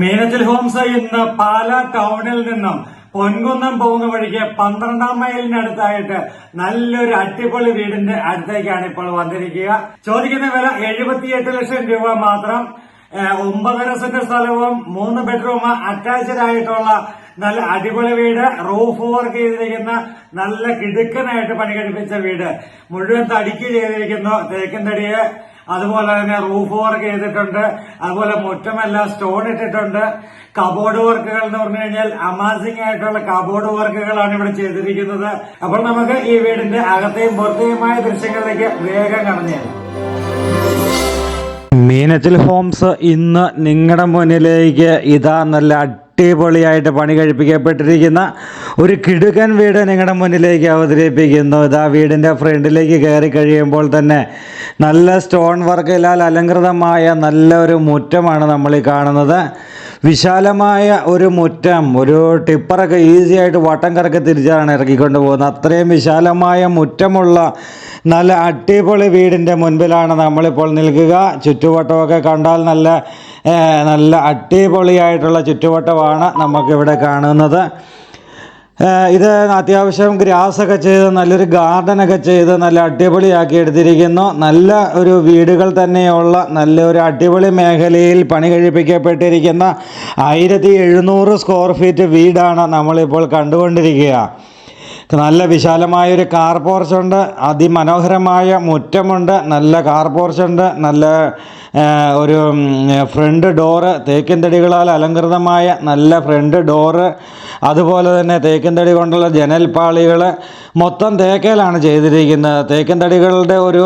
Meenachil Holmes ഇന്ന് പാലാ ടൗണിൽ നിന്നും പൊൻകുന്നം പോകുന്ന വഴിക്ക് പന്ത്രണ്ടാം മൈലിനടുത്തായിട്ട് നല്ലൊരു അടിപൊളി വീടിന്റെ അടുത്തേക്കാണ് ഇപ്പോൾ വന്നിരിക്കുക. ചോദിക്കുന്ന വില എഴുപത്തിയെട്ട് ലക്ഷം രൂപ മാത്രം. ഒമ്പതര സെന്റ് സ്ഥലവും മൂന്ന് ബെഡ്റൂം അറ്റാച്ച്ഡ് ആയിട്ടുള്ള നല്ല അടിപൊളി വീട്. റൂഫ് വർക്ക് ചെയ്തിരിക്കുന്ന നല്ല കിടുക്കനായിട്ട് പണി കഴിപ്പിച്ച വീട്. മുഴുവൻ തടിക്ക് ചെയ്തിരിക്കുന്നു തേക്കിൻ തടിയെ അതുപോലെ തന്നെ റൂഫ് വർക്ക് ചെയ്തിട്ടുണ്ട്. അതുപോലെ മുറ്റമെല്ലാം സ്റ്റോൺ ഇട്ടിട്ടുണ്ട്. കബോർഡ് വർക്കുകൾ എന്ന് പറഞ്ഞു കഴിഞ്ഞാൽ അമാസിംഗ് ആയിട്ടുള്ള കബോർഡ് വർക്കുകളാണ് ഇവിടെ ചെയ്തിരിക്കുന്നത്. അപ്പോൾ നമുക്ക് ഈ വീടിന്റെ അകത്തെയും പുറത്തെയുമായ ദൃശ്യങ്ങളിലേക്ക് വേഗം കടന്നു മീനച്ചിൽ ഹോംസ് ഇന്ന് നിങ്ങളുടെ മുന്നിലേക്ക് ഇതാ നല്ല അടിപൊളിയായിട്ട് പണി കഴിപ്പിക്കപ്പെട്ടിരിക്കുന്ന ഒരു കിടുകൻ വീട് നിങ്ങളുടെ മുന്നിലേക്ക് അവതരിപ്പിക്കുന്നു. ഇതാ വീടിന്റെ ഫ്രണ്ടിലേക്ക് കയറി കഴിയുമ്പോൾ തന്നെ നല്ല സ്റ്റോൺ വർക്കിലാൽ അലങ്കൃതമായ നല്ലൊരു മുറ്റമാണ് നമ്മൾ ഈ കാണുന്നത്. വിശാലമായ ഒരു മുറ്റം ഒരു ടിപ്പറൊക്കെ ഈസി ആയിട്ട് വട്ടം കറക്കി തിരിച്ചാണ് ഇറക്കിക്കൊണ്ട് പോകുന്നത്. അത്രയും വിശാലമായ മുറ്റമുള്ള നല്ല അടിപൊളി വീടിന്റെ മുൻപിലാണ് നമ്മളിപ്പോൾ നിൽക്കുക. ചുറ്റുവട്ടമൊക്കെ കണ്ടാൽ നല്ല നല്ല അടിപൊളിയായിട്ടുള്ള ചുറ്റുവട്ടമാണ് നമുക്കിവിടെ കാണുന്നത്. ഇത് അത്യാവശ്യം ഗ്രാസൊക്കെ ചെയ്ത് നല്ലൊരു ഗാർഡനൊക്കെ ചെയ്ത് നല്ല അടിപൊളിയാക്കി എടുത്തിരിക്കുന്നു. നല്ല ഒരു വീടുകൾ തന്നെയുള്ള നല്ലൊരു അടിപൊളി മേഖലയിൽ പണി കഴിപ്പിക്കപ്പെട്ടിരിക്കുന്ന ആയിരത്തി എഴുന്നൂറ് സ്ക്വയർ ഫീറ്റ് വീടാണ് നമ്മളിപ്പോൾ കണ്ടുകൊണ്ടിരിക്കുക. നല്ല വിശാലമായൊരു കാർ പോർച്ചുണ്ട് അതിമനോഹരമായ മുറ്റമുണ്ട്. നല്ല കാർ പോർച്ചുണ്ട് നല്ല ഒരു ഫ്രണ്ട് ഡോറ് തേക്കിൻ തടികളാൽ അലങ്കൃതമായ നല്ല ഫ്രണ്ട് ഡോറ് അതുപോലെ തന്നെ തേക്കിൻ തടി കൊണ്ടുള്ള ജനൽപ്പാളികൾ മൊത്തം തേക്കയിലാണ് ചെയ്തിരിക്കുന്നത്. തേക്കിൻ തടികളുടെ ഒരു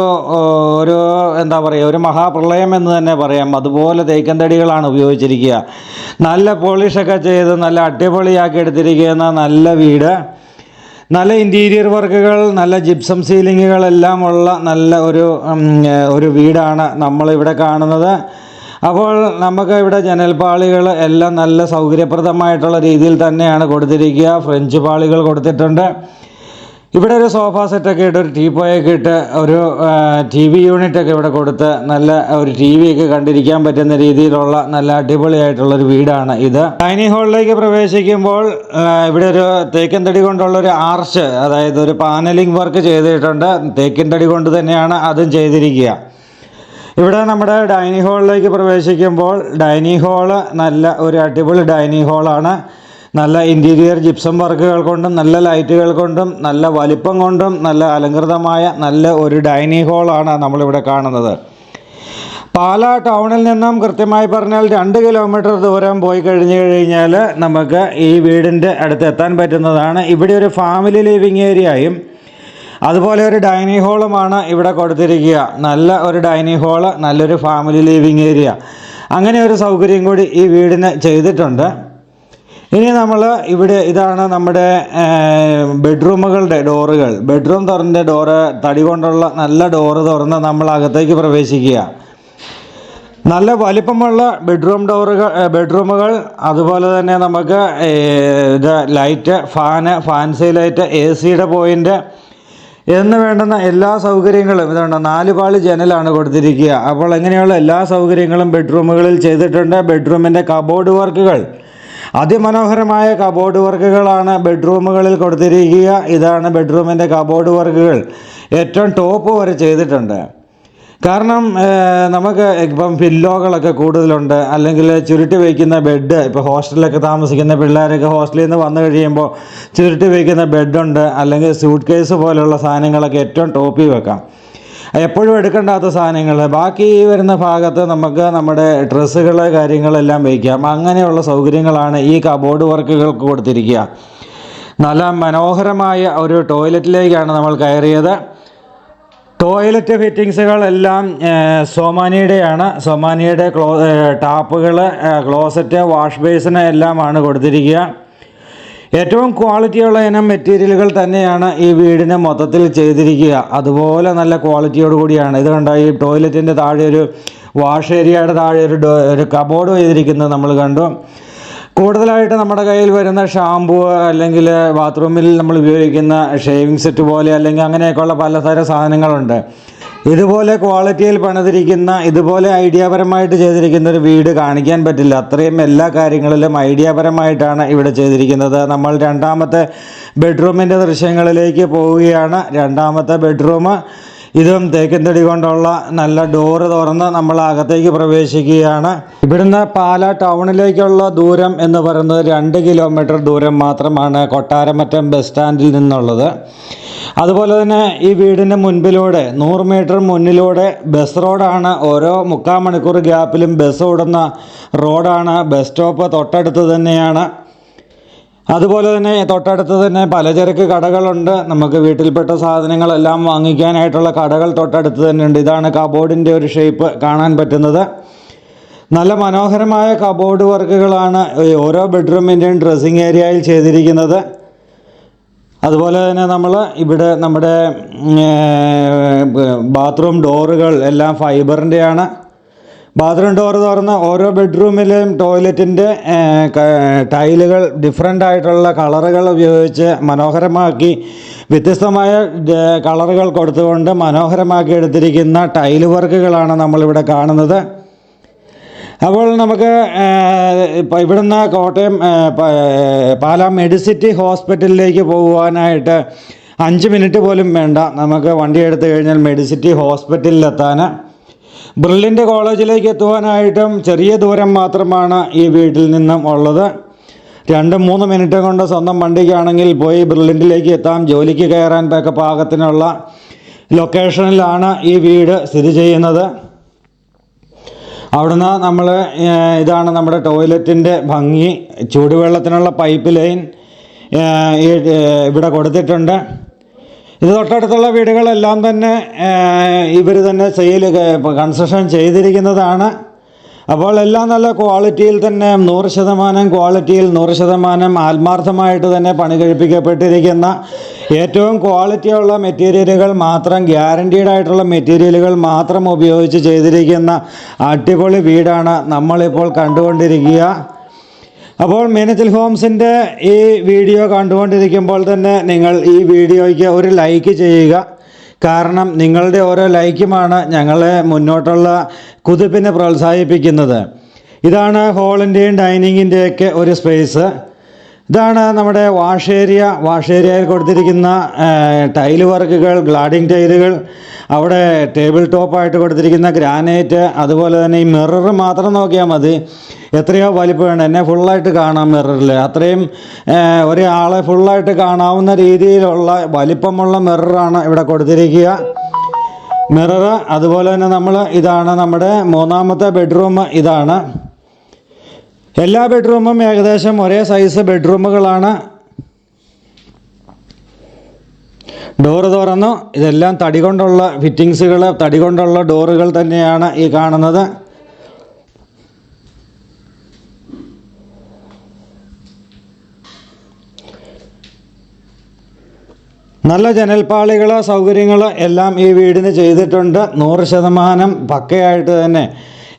ഒരു എന്താ പറയുക ഒരു മഹാപ്രളയം എന്ന് തന്നെ പറയാം. അതുപോലെ തേക്കിൻ തടികളാണ് ഉപയോഗിച്ചിരിക്കുക. നല്ല പോളിഷൊക്കെ ചെയ്ത് നല്ല അടിപൊളിയാക്കി എടുത്തിരിക്കുന്ന നല്ല വീട്. നല്ല ഇന്റീരിയർ വർക്കുകൾ നല്ല ജിപ്സം സീലിങ്ങുകളെല്ലാം ഉള്ള നല്ല ഒരു ഒരു വീടാണ് നമ്മളിവിടെ കാണുന്നത്. അപ്പോൾ നമുക്ക് ഇവിടെ ജനൽപാളികൾ എല്ലാം നല്ല സൗകര്യപ്രദമായിട്ടുള്ള രീതിയിൽ തന്നെയാണ് കൊടുത്തിരിക്കുക. ഫ്രഞ്ച് പാളികൾ കൊടുത്തിട്ടുണ്ട്. ഇവിടെ ഒരു സോഫ സെറ്റൊക്കെ ഇട്ട് ഒരു ടീപ്പോയൊക്കെ ഇട്ട് ഒരു ടി വി യൂണിറ്റൊക്കെ ഇവിടെ കൊടുത്ത് നല്ല ഒരു ടി ഒക്കെ കണ്ടിരിക്കാൻ പറ്റുന്ന രീതിയിലുള്ള നല്ല അടിപൊളിയായിട്ടുള്ള ഒരു വീടാണ് ഇത്. ഡൈനിങ് ഹാളിലേക്ക് പ്രവേശിക്കുമ്പോൾ ഇവിടെ ഒരു തേക്കൻ തടി കൊണ്ടുള്ള ഒരു ആർച്ച് അതായത് ഒരു പാനലിംഗ് വർക്ക് ചെയ്തിട്ടുണ്ട്. തേക്കിൻ തടി കൊണ്ട് തന്നെയാണ് അതും ചെയ്തിരിക്കുക. ഇവിടെ നമ്മുടെ ഡൈനിങ് ഹാളിലേക്ക് പ്രവേശിക്കുമ്പോൾ ഡൈനിങ് ഹാൾ നല്ല ഒരു അടിപൊളി ഡൈനിങ് ഹാളാണ് നല്ല ഇന്റീരിയർ ജിപ്സം വർക്കുകൾ കൊണ്ടും നല്ല ലൈറ്റുകൾ കൊണ്ടും നല്ല വലിപ്പം കൊണ്ടും നല്ല അലങ്കൃതമായ നല്ല ഒരു ഡൈനിങ് ഹാളാണ് നമ്മളിവിടെ കാണുന്നത്. പാലാ ടൗണിൽ നിന്നും കൃത്യമായി പറഞ്ഞാൽ രണ്ട് കിലോമീറ്റർ ദൂരം പോയി കഴിഞ്ഞു കഴിഞ്ഞാൽ നമുക്ക് ഈ വീടിന്റെ അടുത്ത് എത്താൻ പറ്റുന്നതാണ്. ഇവിടെ ഒരു ഫാമിലി ലിവിങ് ഏരിയയും അതുപോലെ ഒരു ഡൈനിങ് ഹോളുമാണ് ഇവിടെ കൊടുത്തിരിക്കുക. നല്ല ഒരു ഡൈനിങ് ഹോൾ നല്ലൊരു ഫാമിലി ലിവിങ് ഏരിയ അങ്ങനെ ഒരു സൗകര്യം കൂടി ഈ വീടിന് ചെയ്തിട്ടുണ്ട്. ഇനി നമ്മൾ ഇവിടെ ഇതാണ് നമ്മുടെ ബെഡ്റൂമുകളുടെ ഡോറുകൾ. ബെഡ്റൂം തുറന്ന ഡോറ് തടി കൊണ്ടുള്ള നല്ല ഡോറ് തുറന്ന് നമ്മൾ അകത്തേക്ക് പ്രവേശിക്കുക. നല്ല വലിപ്പമുള്ള ബെഡ്റൂം ഡോറുകൾ ബെഡ്റൂമുകൾ. അതുപോലെ തന്നെ നമുക്ക് ഇത് light fan fancy light A സിയുടെ പോയിന്റ് എന്ന് വേണ്ടുന്ന എല്ലാ സൗകര്യങ്ങളും ഇതുണ്ട് നാല് പാളി ജനലാണ് കൊടുത്തിരിക്കുക. അപ്പോൾ ഇങ്ങനെയുള്ള എല്ലാ സൗകര്യങ്ങളും ബെഡ്റൂമുകളിൽ ചെയ്തിട്ടുണ്ട്. ബെഡ്റൂമിന്റെ കബോർഡ് വർക്കുകൾ. അതിമനോഹരമായ കബോർഡ് വർക്കുകളാണ് ബെഡ്റൂമുകളിൽ കൊടുത്തിരിക്കുക. ഇതാണ് ബെഡ്റൂമിന്റെ കബോർഡ് വർക്കുകൾ. ഏറ്റവും ടോപ്പ് വരെ ചെയ്തിട്ടുണ്ട്. കാരണം നമുക്ക് ഇപ്പം പില്ലോകളൊക്കെ കൂടുതലുണ്ട്. അല്ലെങ്കിൽ ചുരുട്ടി വയ്ക്കുന്ന ബെഡ് ഇപ്പോൾ ഹോസ്റ്റലിലൊക്കെ താമസിക്കുന്ന പിള്ളേരൊക്കെ ഹോസ്റ്റലിൽ നിന്ന് വന്നു കഴിയുമ്പോൾ ചുരുട്ടി വയ്ക്കുന്ന ബെഡുണ്ട്. അല്ലെങ്കിൽ സൂട്ട് കേസ് പോലെയുള്ള സാധനങ്ങളൊക്കെ ഏറ്റവും ടോപ്പിൽ വെക്കാം. എപ്പോഴും എടുക്കേണ്ടാത്ത സാധനങ്ങൾ. ബാക്കി വരുന്ന ഭാഗത്ത് നമുക്ക് നമ്മുടെ ഡ്രസ്സുകൾ കാര്യങ്ങളെല്ലാം വയ്ക്കാം. അങ്ങനെയുള്ള സൗകര്യങ്ങളാണ് ഈ കബോർഡ് വർക്കുകൾക്ക് കൊടുത്തിരിക്കുക. നല്ല മനോഹരമായ ഒരു ടോയ്ലറ്റിലേക്കാണ് നമ്മൾ കയറിയത്. ടോയ്ലറ്റ് ഫിറ്റിങ്സുകളെല്ലാം സോമാനിയുടെയാണ്. സോമാനിയുടെ ക്ലോ ടാപ്പുകൾ ക്ലോസറ്റ് വാഷ് ബേസിന് എല്ലാമാണ് കൊടുത്തിരിക്കുക. ഏറ്റവും ക്വാളിറ്റിയുള്ള ഇനം മെറ്റീരിയലുകൾ തന്നെയാണ് ഈ വീടിനെ മൊത്തത്തിൽ ചെയ്തിരിക്കുക. അതുപോലെ നല്ല ക്വാളിറ്റിയോട് കൂടിയാണ്. ഇത് കണ്ട? ഈ ടോയ്ലറ്റിന്റെ താഴെ ഒരു വാഷ് ഏരിയയുടെ താഴെ ഒരു ഒരു കബോർഡ് ചെയ്തിരിക്കുന്നത് നമ്മൾ കണ്ടു. കൂടുതലായിട്ട് നമ്മുടെ കയ്യിൽ വരുന്ന ഷാമ്പു അല്ലെങ്കിൽ ബാത്റൂമിൽ നമ്മൾ ഉപയോഗിക്കുന്ന ഷേവിങ് സെറ്റ് പോലെ അല്ലെങ്കിൽ അങ്ങനെയൊക്കെയുള്ള പലതരം സാധനങ്ങളുണ്ട്. ഇതുപോലെ ക്വാളിറ്റിയിൽ പണിതിരിക്കുന്ന ഇതുപോലെ ഐഡിയാപരമായിട്ട് ചെയ്തിരിക്കുന്ന ഒരു വീട് കാണിക്കാൻ പറ്റില്ല. അത്രയും എല്ലാ കാര്യങ്ങളിലും ഐഡിയാപരമായിട്ടാണ് ഇവിടെ ചെയ്തിരിക്കുന്നത്. നമ്മൾ രണ്ടാമത്തെ ബെഡ്റൂമിന്റെ ദൃശ്യങ്ങളിലേക്ക് പോവുകയാണ്. രണ്ടാമത്തെ ബെഡ്റൂം ഇതും തേക്കിൻതടി കൊണ്ടുള്ള നല്ല ഡോറ് തുറന്ന് നമ്മൾ അകത്തേക്ക് പ്രവേശിക്കുകയാണ്. ഇവിടുന്ന് പാല ടൗണിലേക്കുള്ള ദൂരം എന്ന് പറയുന്നത് രണ്ട് കിലോമീറ്റർ ദൂരം മാത്രമാണ് കൊട്ടാരമറ്റം ബസ് സ്റ്റാൻഡിൽ നിന്നുള്ളത്. അതുപോലെ തന്നെ ഈ വീടിന് മുൻപിലൂടെ നൂറ് മീറ്റർ മുന്നിലൂടെ ബസ് റോഡാണ് ഓരോ മുക്കാൽ മണിക്കൂർ ഗ്യാപ്പിലും ബസ് ഓടുന്ന റോഡാണ് ബസ് സ്റ്റോപ്പ് തൊട്ടടുത്ത് തന്നെയാണ്. അതുപോലെ തന്നെ തൊട്ടടുത്ത് തന്നെ പലചരക്ക് കടകളുണ്ട് നമുക്ക് വീട്ടിൽപ്പെട്ട സാധനങ്ങളെല്ലാം വാങ്ങിക്കാനായിട്ടുള്ള കടകൾ തൊട്ടടുത്ത് തന്നെ ഉണ്ട് ഇതാണ് കബോർഡിന്റെ ഒരു ഷേപ്പ് കാണാൻ പറ്റുന്നത് നല്ല മനോഹരമായ കബോർഡ് വർക്കുകളാണ് ഓരോ ബെഡ്റൂമിന്റെയും ഡ്രസ്സിങ് ഏരിയയിൽ ചെയ്തിരിക്കുന്നത് അതുപോലെ തന്നെ നമ്മൾ ഇവിടെ നമ്മുടെ ബാത്റൂം ഡോറുകൾ എല്ലാം ഫൈബറിന്റെയാണ് ബാത്റൂം ഡോർ തുറന്ന് ഓരോ ബെഡ്റൂമിലെയും ടോയ്ലറ്റിന്റെ ടൈലുകൾ ഡിഫറെന്റ് ആയിട്ടുള്ള കളറുകൾ ഉപയോഗിച്ച് മനോഹരമാക്കി വ്യത്യസ്തമായ കളറുകൾ കൊടുത്തുകൊണ്ട് മനോഹരമാക്കി എടുത്തിരിക്കുന്ന ടൈൽ വർക്കുകളാണ് നമ്മളിവിടെ കാണുന്നത്. അപ്പോൾ നമുക്ക് ഇപ്പോൾ ഇവിടുന്ന് കോട്ടയം പാലാ മെഡിസിറ്റി ഹോസ്പിറ്റലിലേക്ക് പോകുവാനായിട്ട് അഞ്ച് മിനിറ്റ് പോലും വേണ്ട. നമുക്ക് വണ്ടി എടുത്തു കഴിഞ്ഞാൽ മെഡിസിറ്റി ഹോസ്പിറ്റലിലെത്താൻ ബ്രില്ലിന്റെ കോളേജിലേക്ക് എത്തുവാനായിട്ടും ചെറിയ ദൂരം മാത്രമാണ് ഈ വീട്ടിൽ നിന്നും ഉള്ളത്. രണ്ട് മൂന്ന് മിനിറ്റ് കൊണ്ട് സ്വന്തം വണ്ടിക്കാണെങ്കിൽ പോയി ബ്രില്ലിന്റിലേക്ക് എത്താം. ജോലിക്ക് കയറാൻ തക്ക പാകത്തിനുള്ള ലൊക്കേഷനിലാണ് ഈ വീട് സ്ഥിതി ചെയ്യുന്നത്. അവിടുന്ന് നമ്മൾ ഇതാണ് നമ്മുടെ ടോയ്ലറ്റിന്റെ ഭംഗി. ചൂടുവെള്ളത്തിനുള്ള പൈപ്പ് ലൈൻ ഇവിടെ കൊടുത്തിട്ടുണ്ട്. ഇത് തൊട്ടടുത്തുള്ള വീടുകളെല്ലാം തന്നെ ഇവർ തന്നെ സെയിൽ കൺസ്ട്രക്ഷൻ ചെയ്തിരിക്കുന്നതാണ്. അപ്പോൾ എല്ലാം നല്ല ക്വാളിറ്റിയിൽ തന്നെ നൂറ് ശതമാനം ക്വാളിറ്റിയിൽ നൂറ് ശതമാനം ആത്മാർത്ഥമായിട്ട് തന്നെ പണി കഴിപ്പിക്കപ്പെട്ടിരിക്കുന്ന ഏറ്റവും ക്വാളിറ്റിയുള്ള മെറ്റീരിയലുകൾ മാത്രം ഗ്യാരണ്ടീഡ് ആയിട്ടുള്ള മെറ്റീരിയലുകൾ മാത്രം ഉപയോഗിച്ച് ചെയ്തിരിക്കുന്ന അടിപൊളി വീടാണ് നമ്മളിപ്പോൾ കണ്ടുകൊണ്ടിരിക്കുക. അപ്പോൾ മീനച്ചൽ ഹോംസിന്റെ ഈ വീഡിയോ കണ്ടുകൊണ്ടിരിക്കുമ്പോൾ തന്നെ നിങ്ങൾ ഈ വീഡിയോയ്ക്ക് ഒരു ലൈക്ക് ചെയ്യുക. കാരണം നിങ്ങളുടെ ഓരോ ലൈക്കുമാണ് ഞങ്ങളെ മുന്നോട്ടുള്ള കുതിപ്പിനെ പ്രോത്സാഹിപ്പിക്കുന്നത്. ഇതാണ് ഹോളിന്റെയും ഡൈനിങ്ങിന്റെയൊക്കെ ഒരു സ്പേസ്. ഇതാണ് നമ്മുടെ വാഷ് ഏരിയ വാഷ് ഏരിയയിൽ കൊടുത്തിരിക്കുന്ന ടൈൽ വർക്കുകൾ ഗ്ലാഡിംഗ് ടൈലുകൾ. അവിടെ ടേബിൾ ടോപ്പായിട്ട് കൊടുത്തിരിക്കുന്ന ഗ്രാനൈറ്റ് അതുപോലെ തന്നെ ഈ മിറർ മാത്രം നോക്കിയാൽ മതി. എത്രയോ വലിപ്പമുണ്ട് എന്നെ ഫുള്ളായിട്ട് കാണാം മിററിൽ. അത്രയും ഒരാളെ ഫുള്ളായിട്ട് കാണാവുന്ന രീതിയിലുള്ള വലിപ്പമുള്ള മിററാണ് ഇവിടെ കൊടുത്തിരിക്കുക. മിറർ അതുപോലെ തന്നെ നമ്മൾ ഇതാണ് നമ്മുടെ മൂന്നാമത്തെ ബെഡ്റൂം ഇതാണ്. എല്ലാ ബെഡ്റൂമും ഏകദേശം ഒരേ സൈസ് ബെഡ്റൂമുകളാണ്. ഡോറ് തുറന്നു. ഇതെല്ലാം തടി കൊണ്ടുള്ള ഫിറ്റിങ്സുകൾ തടി കൊണ്ടുള്ള ഡോറുകൾ തന്നെയാണ് ഈ കാണുന്നത്. നല്ല ജനൽപ്പാളികൾ സൗകര്യങ്ങൾ എല്ലാം ഈ വീടിന് ചെയ്തിട്ടുണ്ട്. നൂറ് ശതമാനം പക്കയായിട്ട് തന്നെ.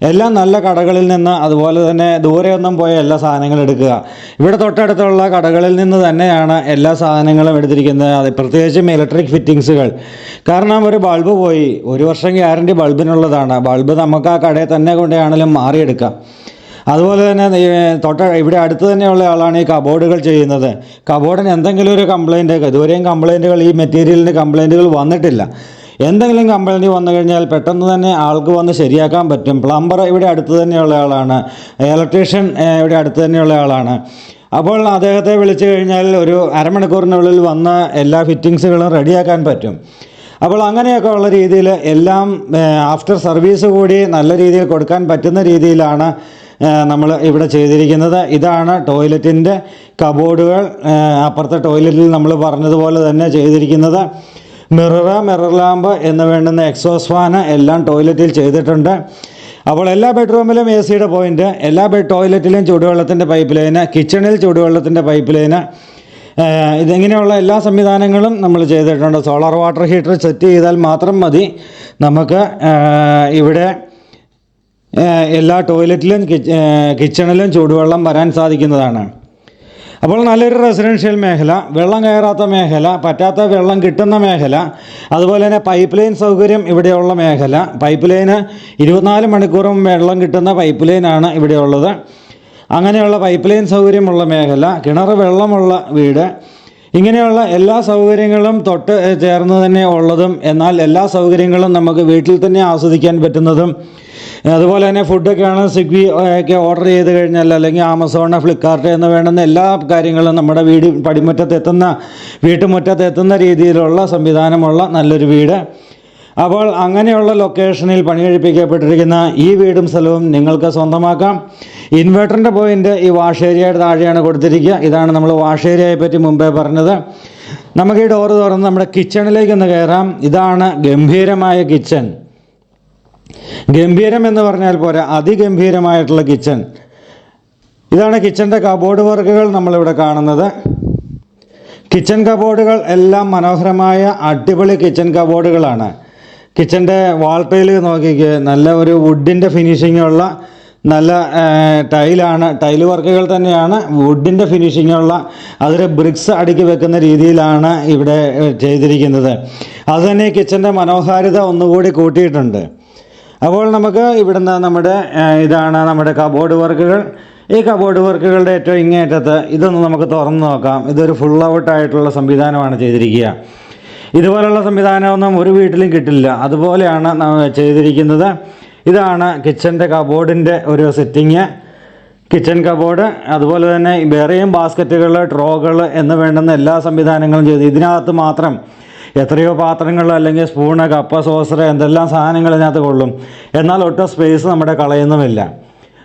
എല്ലാം നല്ല കടകളിൽ നിന്ന് അതുപോലെ തന്നെ ദൂരെയൊന്നും പോയ എല്ലാ സാധനങ്ങളും എടുക്കുക. ഇവിടെ തൊട്ടടുത്തുള്ള കടകളിൽ നിന്ന് തന്നെയാണ് എല്ലാ സാധനങ്ങളും എടുത്തിരിക്കുന്നത്. അത് പ്രത്യേകിച്ചും ഇലക്ട്രിക് ഫിറ്റിങ്സുകൾ കാരണം ഒരു ബൾബ് പോയി. ഒരു വർഷം ഗ്യാരണ്ടി ബൾബിനുള്ളതാണ് ബൾബ് നമുക്ക് ആ കടയിൽ തന്നെ കൊണ്ടാണെങ്കിലും മാറിയെടുക്കാം. അതുപോലെ തന്നെ തൊട്ട ഇവിടെ അടുത്ത് തന്നെയുള്ള ആളാണ് ഈ കബോർഡുകൾ ചെയ്യുന്നത്. കബോർഡിന് എന്തെങ്കിലും ഒരു കംപ്ലൈന്റ് ഇതുവരെയും കംപ്ലൈന്റുകൾ ഈ മെറ്റീരിയലിന്റെ കംപ്ലൈന്റുകൾ വന്നിട്ടില്ല. എന്തെങ്കിലും കംപ്ലൈന്റ് വന്നു കഴിഞ്ഞാൽ പെട്ടെന്ന് തന്നെ ആൾക്ക് വന്ന് ശരിയാക്കാൻ പറ്റും. പ്ലംബർ ഇവിടെ അടുത്ത് തന്നെയുള്ള ആളാണ്. ഇലക്ട്രീഷ്യൻ ഇവിടെ അടുത്ത് തന്നെയുള്ള ആളാണ്. അപ്പോൾ അദ്ദേഹത്തെ വിളിച്ചു കഴിഞ്ഞാൽ ഒരു അരമണിക്കൂറിനുള്ളിൽ വന്ന എല്ലാ ഫിറ്റിങ്സുകളും റെഡിയാക്കാൻ പറ്റും. അപ്പോൾ അങ്ങനെയൊക്കെ ഉള്ള രീതിയിൽ എല്ലാം ആഫ്റ്റർ സർവീസ് കൂടി നല്ല രീതിയിൽ കൊടുക്കാൻ പറ്റുന്ന രീതിയിലാണ് നമ്മൾ ഇവിടെ ചെയ്തിരിക്കുന്നത്. ഇതാണ് ടോയ്ലറ്റിന്റെ കബോർഡുകൾ. അപ്പുറത്തെ ടോയ്ലറ്റിൽ നമ്മൾ പറഞ്ഞതുപോലെ തന്നെ ചെയ്തിരിക്കുന്നത്. മിറർ മിറർ ലാമ്പ് എന്ന് വേണ്ടുന്ന എക്സോസ് ഫാന് എല്ലാം ടോയ്ലറ്റിൽ ചെയ്തിട്ടുണ്ട്. അപ്പോൾ എല്ലാ ബെഡ്റൂമിലും എ സിയുടെ പോയിന്റ്. എല്ലാ ബെഡ് ടോയ്ലറ്റിലും ചൂടുവെള്ളത്തിന്റെ പൈപ്പ് ലൈന് കിച്ചണിൽ ചൂടുവെള്ളത്തിന്റെ പൈപ്പ് ലൈന്. ഇതിങ്ങനെയുള്ള എല്ലാ സംവിധാനങ്ങളും നമ്മൾ ചെയ്തിട്ടുണ്ട്. സോളാർ വാട്ടർ ഹീറ്റർ സെറ്റ് ചെയ്താൽ മാത്രം മതി. നമുക്ക് ഇവിടെ എല്ലാ ടോയ്ലറ്റിലും കിച്ചണിലും ചൂടുവെള്ളം വരാൻ സാധിക്കുന്നതാണ്. അപ്പോൾ നല്ലൊരു റെസിഡൻഷ്യൽ മേഖല വെള്ളം കയറാത്ത മേഖല പറ്റാത്ത വെള്ളം കിട്ടുന്ന മേഖല അതുപോലെ തന്നെ പൈപ്പ് ലൈൻ സൗകര്യം ഇവിടെയുള്ള മേഖല. പൈപ്പ് ലൈന് ഇരുപത്തിനാല് മണിക്കൂറും വെള്ളം കിട്ടുന്ന പൈപ്പ് ലൈനാണ് ഇവിടെയുള്ളത്. അങ്ങനെയുള്ള പൈപ്പ് ലൈൻ സൗകര്യമുള്ള മേഖല കിണർ വെള്ളമുള്ള വീട് ഇങ്ങനെയുള്ള എല്ലാ സൗകര്യങ്ങളും തൊട്ട് ചേർന്ന് തന്നെ ഉള്ളതും എന്നാൽ എല്ലാ സൗകര്യങ്ങളും നമുക്ക് വീട്ടിൽ തന്നെ ആസ്വദിക്കാൻ പറ്റുന്നതും അതുപോലെ തന്നെ ഫുഡൊക്കെയാണ് സ്വിഗ്ഗി ഒക്കെ ഓർഡർ ചെയ്ത് കഴിഞ്ഞാൽ അല്ലെങ്കിൽ ആമസോൺ ഫ്ലിപ്കാർട്ട് എന്ന് വേണ്ടുന്ന എല്ലാ കാര്യങ്ങളും നമ്മുടെ വീട് പടിമുറ്റത്ത് വീട്ടുമുറ്റത്തെത്തുന്ന രീതിയിലുള്ള സംവിധാനമുള്ള നല്ലൊരു വീട്. അപ്പോൾ അങ്ങനെയുള്ള ലൊക്കേഷനിൽ പണി കഴിപ്പിക്കപ്പെട്ടിരിക്കുന്ന ഈ വീടും സ്ഥലവും നിങ്ങൾക്ക് സ്വന്തമാക്കാം. ഇൻവെർട്ടറിന്റെ പോയിന്റ് ഈ വാഷ് ഏരിയയുടെ താഴെയാണ് കൊടുത്തിരിക്കുക. ഇതാണ് നമ്മൾ വാഷ് ഏരിയയെ പറ്റി മുമ്പേ പറഞ്ഞത്. നമുക്ക് ഈ ഡോറ് തുറന്ന് നമ്മുടെ കിച്ചണിലേക്ക് ഒന്ന് കയറാം. ഇതാണ് ഗംഭീരമായ കിച്ചൺ ഗംഭീരം എന്ന് പറഞ്ഞാൽ പോരാ അതിഗംഭീരമായിട്ടുള്ള കിച്ചൺ ഇതാണ് കിച്ചന്റെ കബോർഡ് വർക്കുകൾ നമ്മളിവിടെ കാണുന്നത്. കിച്ചൺ കബോർഡുകൾ എല്ലാം മനോഹരമായ അടിപൊളി കിച്ചൺ കബോർഡുകളാണ് കിച്ചന്റെ വാൾ ടൈൽ നോക്കിക്ക് നല്ല ഒരു വുഡിന്റെ ഫിനിഷിംഗ് ഉള്ള നല്ല ടൈലാണ് ടൈൽ വർക്കുകൾ തന്നെയാണ്. വുഡിന്റെ ഫിനിഷിങ്ങുള്ള അതൊരു ബ്രിക്സ് അടുക്കി വെക്കുന്ന രീതിയിലാണ് ഇവിടെ ചെയ്തിരിക്കുന്നത്. ചെയ്തിരിക്കുന്നത് അതുതന്നെ കിച്ചന്റെ മനോഹാരിത ഒന്നുകൂടി കൂട്ടിയിട്ടുണ്ട്. അപ്പോൾ നമുക്ക് ഇവിടുന്ന് നമ്മുടെ ഇതാണ് നമ്മുടെ കബോർഡ് വർക്കുകൾ ഈ കബോർഡ് വർക്കുകളുടെ ഏറ്റവും ഇങ്ങേറ്റത്ത് ഇതൊന്ന് നമുക്ക് തുറന്ന് നോക്കാം. ഇതൊരു ഫുൾ ഔട്ട് ആയിട്ടുള്ള സംവിധാനമാണ് ചെയ്തിരിക്കുക. ഇതുപോലുള്ള സംവിധാനമൊന്നും ഒരു വീട്ടിലും കിട്ടില്ല. അതുപോലെയാണ് ചെയ്തിരിക്കുന്നത്. ഇതാണ് കിച്ചന്റെ കബോർഡിന്റെ ഒരു സെറ്റിങ് കിച്ചൺ കബോർഡ് അതുപോലെ തന്നെ വേറെയും ബാസ്ക്കറ്റുകൾ ട്രോകൾ എന്ന് വേണ്ടുന്ന എല്ലാ സംവിധാനങ്ങളും ചെയ്തു. ഇതിനകത്ത് മാത്രം എത്രയോ പാത്രങ്ങൾ അല്ലെങ്കിൽ സ്പൂണ് കപ്പ സോസർ എന്തെല്ലാം സാധനങ്ങൾ ഇതിനകത്ത് കൊള്ളും. എന്നാൽ ഒട്ടും സ്പേസ് നമ്മുടെ കളയുന്നുമില്ല.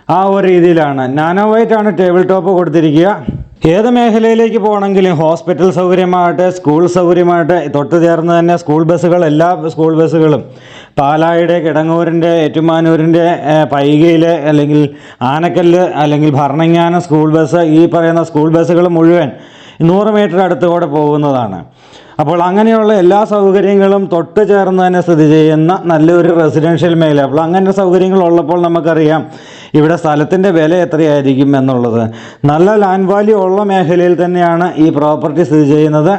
ആ ഒരു രീതിയിലാണ്. നാനോ വൈറ്റ് ആണ് ടേബിൾ ടോപ്പ് കൊടുത്തിരിക്കുക. ഏത് മേഖലയിലേക്ക് പോകണമെങ്കിലും ഹോസ്പിറ്റൽ സൗകര്യമാകട്ടെ സ്കൂൾ സൗകര്യമാകട്ടെ തൊട്ട് ചേർന്ന് തന്നെ സ്കൂൾ ബസ്സുകൾ എല്ലാ സ്കൂൾ ബസ്സുകളും പാലായുടെ കിടങ്ങൂരിന്റെ ഏറ്റുമാനൂരിന്റെ പൈകയിലെ അല്ലെങ്കിൽ ആനക്കല്ല് അല്ലെങ്കിൽ ഭരണങ്ങാനം സ്കൂൾ ബസ് ഈ പറയുന്ന സ്കൂൾ ബസ്സുകൾ മുഴുവൻ നൂറ് മീറ്റർ അടുത്തുകൂടെ പോകുന്നതാണ്. അപ്പോൾ അങ്ങനെയുള്ള എല്ലാ സൗകര്യങ്ങളും തൊട്ട് ചേർന്ന് തന്നെ സ്ഥിതി ചെയ്യുന്ന നല്ലൊരു റെസിഡൻഷ്യൽ മേഖല. അപ്പോൾ അങ്ങനെ സൗകര്യങ്ങൾ ഉള്ളപ്പോൾ നമുക്കറിയാം ഇവിടെ സ്ഥലത്തിന്റെ വില എത്രയായിരിക്കും എന്നുള്ളത്. നല്ല ലാൻഡ് വാല്യൂ ഉള്ള മേഖലയിൽ തന്നെയാണ് ഈ പ്രോപ്പർട്ടി സ്ഥിതി ചെയ്യുന്നത്.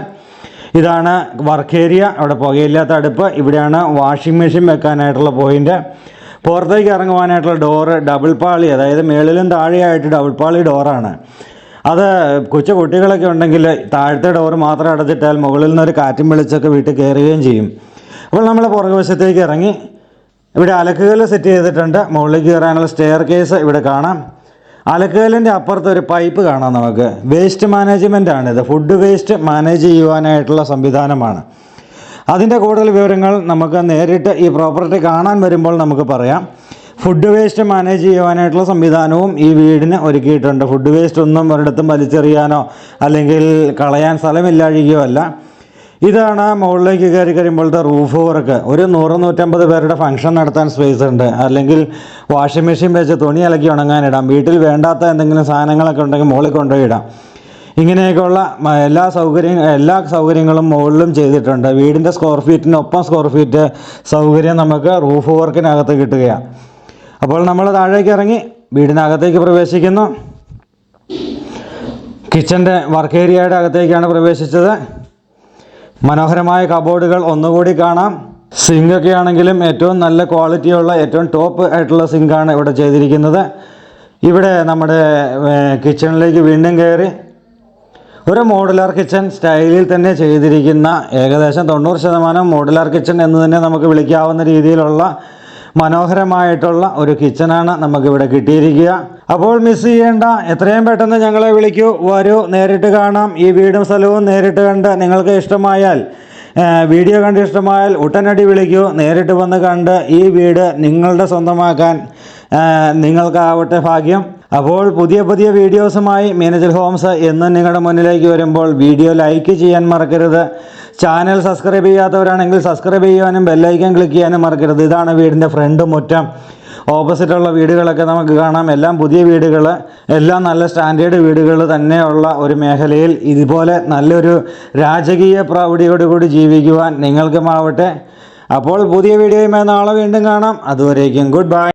ഇതാണ് വർക്ക് ഏരിയ അവിടെ പുകയില്ലാത്ത അടുപ്പ്. ഇവിടെയാണ് വാഷിംഗ് മെഷീൻ വെക്കാനായിട്ടുള്ള പോയിന്റ് പുറത്തേക്ക് ഇറങ്ങുവാനായിട്ടുള്ള ഡോറ് ഡബിൾ പാളി അതായത് മേളിലും താഴെയായിട്ട് ഡബിൾ പാളി ഡോറാണ് അത് കൊച്ചു കുട്ടികളൊക്കെ ഉണ്ടെങ്കിൽ താഴത്തെ ഡോർ മാത്രം അടച്ചിട്ടാൽ മുകളിൽ നിന്ന് ഒരു കാറ്റും വെളിച്ചൊക്കെ വീട്ടിൽ കയറുകയും ചെയ്യും. അപ്പോൾ നമ്മൾ പുറകുവശത്തേക്ക് ഇറങ്ങി. ഇവിടെ അലക്കുകല്ല് സെറ്റ് ചെയ്തിട്ടുണ്ട്. മുകളിൽ കയറാനുള്ള സ്റ്റെയർ കേസ് ഇവിടെ കാണാം. അലക്കുകല്ലിന്റെ അപ്പുറത്ത് ഒരു പൈപ്പ് കാണാം നമുക്ക്. വേസ്റ്റ് മാനേജ്മെന്റ് ആണിത് ഫുഡ് വേസ്റ്റ് മാനേജ് ചെയ്യുവാനായിട്ടുള്ള സംവിധാനമാണ്. അതിന്റെ കൂടുതൽ വിവരങ്ങൾ നമുക്ക് നേരിട്ട് ഈ പ്രോപ്പർട്ടി കാണാൻ വരുമ്പോൾ നമുക്ക് പറയാം. ഫുഡ് വേസ്റ്റ് മാനേജ് ചെയ്യുവാനായിട്ടുള്ള സംവിധാനവും ഈ വീടിന് ഒരുക്കിയിട്ടുണ്ട്. ഫുഡ് വേസ്റ്റ് ഒന്നും ഒരിടത്തും വലിച്ചെറിയാനോ അല്ലെങ്കിൽ കളയാൻ സ്ഥലമില്ലാഴികയോ അല്ല. ഇതാണ് മുകളിലേക്ക് കയറി കഴിയുമ്പോഴത്തെ റൂഫ് വർക്ക് ഒരു നൂറ് നൂറ്റമ്പത് പേരുടെ ഫംഗ്ഷൻ നടത്താൻ സ്പേസ് ഉണ്ട്. അല്ലെങ്കിൽ വാഷിംഗ് മെഷീൻ വെച്ച് തുണി അലക്കി ഉണങ്ങാനിടാം വീട്ടിൽ വേണ്ടാത്ത എന്തെങ്കിലും സാധനങ്ങളൊക്കെ ഉണ്ടെങ്കിൽ മുകളിൽ കൊണ്ടുപോയി ഇടാം. ഇങ്ങനെയൊക്കെയുള്ള എല്ലാ സൗകര്യം എല്ലാ സൗകര്യങ്ങളും മുകളിലും ചെയ്തിട്ടുണ്ട്. വീടിന്റെ സ്ക്വയർ ഫീറ്റിനൊപ്പം സ്ക്വയർ ഫീറ്റ് സൗകര്യം നമുക്ക് റൂഫ് വർക്കിനകത്ത് കിട്ടുകയാണ്. അപ്പോൾ നമ്മൾ താഴേക്ക് ഇറങ്ങി വീടിനകത്തേക്ക് പ്രവേശിക്കുന്നു. കിച്ചന്റെ വർക്ക് ഏരിയയുടെ അകത്തേക്കാണ് പ്രവേശിച്ചത്. മനോഹരമായ കബോർഡുകൾ ഒന്നുകൂടി കാണാം. സിങ്കൊക്കെ ആണെങ്കിലും ഏറ്റവും നല്ല ക്വാളിറ്റിയുള്ള ഏറ്റവും ടോപ്പ് ആയിട്ടുള്ള സിങ്കാണ് ഇവിടെ ചെയ്തിരിക്കുന്നത്. ഇവിടെ നമ്മുടെ കിച്ചണിലേക്ക് വീണ്ടും കയറി. ഒരു മോഡുലാർ കിച്ചൺ സ്റ്റൈലിൽ തന്നെ ചെയ്തിരിക്കുന്ന ഏകദേശം തൊണ്ണൂറ് ശതമാനം മോഡുലാർ കിച്ചൺ എന്ന് തന്നെ നമുക്ക് വിളിക്കാവുന്ന രീതിയിലുള്ള മനോഹരമായിട്ടുള്ള ഒരു കിച്ചണാണ് നമുക്കിവിടെ കിട്ടിയിരിക്കുക. അപ്പോൾ മിസ് ചെയ്യേണ്ട എത്രയും പെട്ടെന്ന് ഞങ്ങളെ വിളിക്കൂ. വരൂ നേരിട്ട് കാണാം. ഈ വീടും സ്ഥലവും നേരിട്ട് കണ്ട് നിങ്ങൾക്ക് ഇഷ്ടമായാൽ വീഡിയോ കണ്ട് ഇഷ്ടമായാൽ ഉടനടി വിളിക്കൂ. നേരിട്ട് വന്ന് കണ്ട് ഈ വീട് നിങ്ങളുടെ സ്വന്തമാക്കാൻ നിങ്ങൾക്കാവട്ടെ ഭാഗ്യം. അപ്പോൾ പുതിയ പുതിയ വീഡിയോസുമായി മീനജൽ ഹോംസ് എന്നും നിങ്ങളുടെ മുന്നിലേക്ക് വരുമ്പോൾ വീഡിയോ ലൈക്ക് ചെയ്യാൻ മറക്കരുത്. ചാനൽ സബ്സ്ക്രൈബ് ചെയ്യാത്തവരാണെങ്കിൽ സബ്സ്ക്രൈബ് ചെയ്യാനും ബെല്ലൈക്കൻ ക്ലിക്ക് ചെയ്യാനും മറക്കരുത്. ഇതാണ് വീടിന്റെ ഫ്രണ്ട് മുറ്റം. ഓപ്പോസിറ്റുള്ള വീടുകളൊക്കെ നമുക്ക് കാണാം. എല്ലാം പുതിയ വീടുകൾ എല്ലാം നല്ല സ്റ്റാൻഡേർഡ് വീടുകൾ തന്നെയുള്ള ഒരു മേഖലയിൽ ഇതുപോലെ നല്ലൊരു രാജകീയ പ്രൗഢിയോടുകൂടി ജീവിക്കുവാൻ നിങ്ങൾക്കുമാവട്ടെ അപ്പോൾ പുതിയ വീഡിയോയുമായി നാളെ വീണ്ടും കാണാം. അതുവരേക്കും ഗുഡ് ബൈ